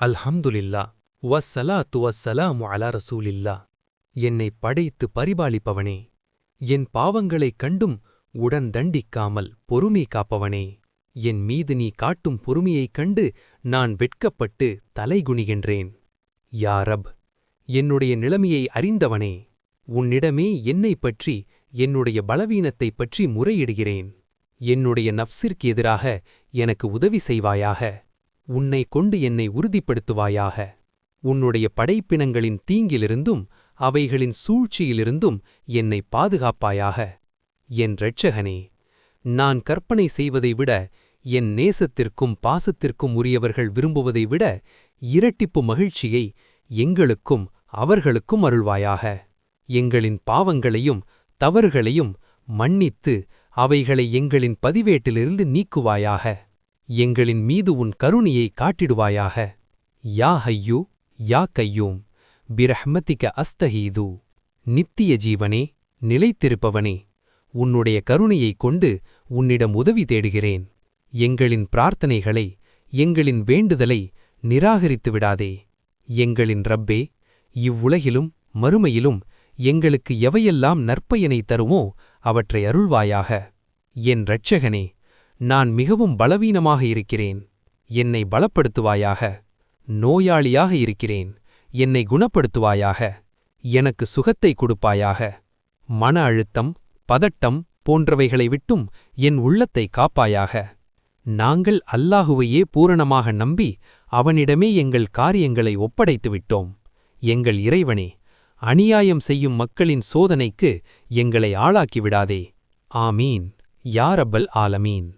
அல்ஹம்துலில்லா வஸ்ஸலா துவஸ்ஸலாம் அலா ரசூலில்லா. என்னை படைத்து பரிபாலிப்பவனே என் பாவங்களைக் கண்டும் உடன் தண்டிக்காமல் பொறுமை காப்பவனே. என் மீது நீ காட்டும் பொறுமையைக் கண்டு நான் வெட்கப்பட்டு தலைகுணிகின்றேன் யா ரப் என்னுடைய நிலைமையை அறிந்தவனே உன்னிடமே என்னைப் பற்றி என்னுடைய பலவீனத்தைப் பற்றி முறையிடுகிறேன். என்னுடைய நஃப்சிற்கு எதிராக எனக்கு உதவி செய்வாயாக. உன்னை கொண்டு என்னை உறுதிப்படுத்துவாயாக. உன்னுடைய படைப்பினங்களின் தீங்கிலிருந்தும் அவைகளின் சூழ்ச்சியிலிருந்தும் என்னை பாதுகாப்பாயாக. என் இரட்சகனே நான் கற்பனை செய்வதை விட என் நேசத்திற்கும் பாசத்திற்கும் உரியவர்கள் விரும்புவதை விட இரட்டிப்பு மகிழ்ச்சியை எங்களுக்கும் அவர்களுக்கும் அருள்வாயாக. எங்களின் பாவங்களையும் தவறுகளையும் மன்னித்து அவைகளை எங்களின் பதிவேட்டிலிருந்து நீக்குவாயாக. எங்களின் மீது உன் கருணியை காட்டிடுவாயாக. யா ஹையூ யா கையூம் பிரஹ்மதிக அஸ்தஹீது. நித்திய ஜீவனே நிலைத்திருப்பவனே உன்னுடைய கருணையைக் கொண்டு உன்னிடம் உதவி தேடுகிறேன். எங்களின் பிரார்த்தனைகளை எங்களின் வேண்டுதலை நிராகரித்து விடாதே. எங்களின் ரப்பே இவ்வுலகிலும் மறுமையிலும் எங்களுக்கு எவையெல்லாம் நற்பயனை தருமோ அவற்றை அருள்வாயாக. என் இரட்சகனே நான் மிகவும் பலவீனமாக இருக்கிறேன். என்னை பலப்படுத்துவாயாக. நோயாளியாக இருக்கிறேன். என்னை குணப்படுத்துவாயாக. எனக்கு சுகத்தை கொடுப்பாயாக. மன அழுத்தம் பதட்டம் போன்றவைகளை விட்டும் என் உள்ளத்தை காப்பாயாக. நாங்கள் அல்லாஹுவையே பூரணமாக நம்பி அவனிடமே எங்கள் காரியங்களை ஒப்படைத்து விட்டோம். எங்கள் இறைவனே அநியாயம் செய்யும் மக்களின் சோதனைக்கு எங்களை ஆளாக்கிவிடாதே ஆமீன். யாரப்பல் ஆலமீன்.